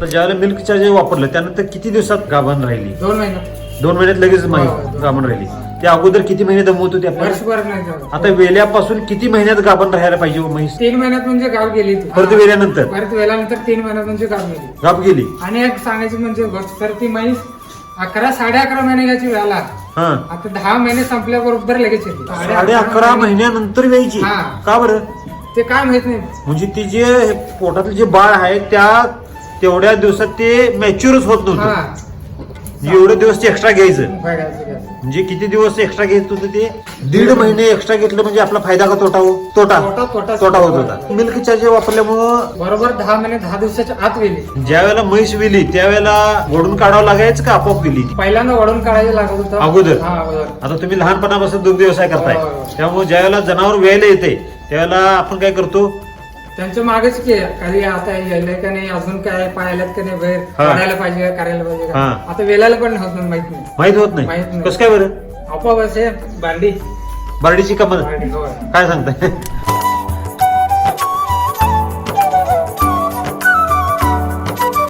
तर ज्यावेळेला milk charger वापरलं त्यानंतर किती दिवसात गाभण राहिली? दोन महिन्यात दोन महिन्यात लगेच हो, माहिती दोन. गाभण राहिली. त्या अगोदर किती महिने दमवत होती वर्षभर नाही झालं. आता वेल्यापासून किती महिन्यात गाभण राहायला पाहिजे हो म्हैस? तीन महिन्यात म्हणजे गाव गेली. ती. परत वेल्यानंतर? परत वेल्यानंतर तीन महिन्यात म्हणजे गाव गेली. गाभ गेली. आणि एक सांगायची म्हणजे गोष्ट तर ती म्हैस अकरा साडे अकरा महिन्याची वेळाला हा. आता दहा महिने संपल्याबरोबर लगेच येते. साडे अकरा महिन्यानंतर व्यायची हा. का बरं? ते काय माहीत नाही. म्हणजे ती जे पोटातलं जे बाळ आहे त्या तेवढ्या दिवसात ते मॅच्युअरच होत हा. नव्हतं एवढे दिवस ते एक्स्ट्रा घ्यायचं. म्हणजे किती दिवस एक्स्ट्रा घेत होतं ते? दीड महिने एक्स्ट्रा घेतलं म्हणजे आपला फायदा का तोटा हो तोटा? तोटा- होत होता. मिल्क चार्जर वापरल्यामुळं बरोबर दहा महिने दहा दिवसाच्या आत वेली. ज्या वेळेला म्हैस विली त्यावेळेला ओढून काढावं लागायचं का आपोआप विली? पहिल्यांदा वडून काढायला लागत होतं. अगोदर? हा आता तुम्ही लहानपणापासून दुग्ध व्यवसाय करताय. हो, हो. त्यामुळे ज्या वेळेला जनावर व्यायला येते त्यावेळेला आपण काय करतो? त्यांच्या मागेच की कधी आता यायलंय का नाही अजून काय पाहायलात का नाही बाहेर हा. काढायला पाहिजे का, करायला पाहिजे का? हा. आता वेलायला पण होत नाही माहीत नाही माहीत होत माहीत नाही नाही. कसं काय बरं आपोआप असे बांडी बारडीची बांडी होय. काय सांगताय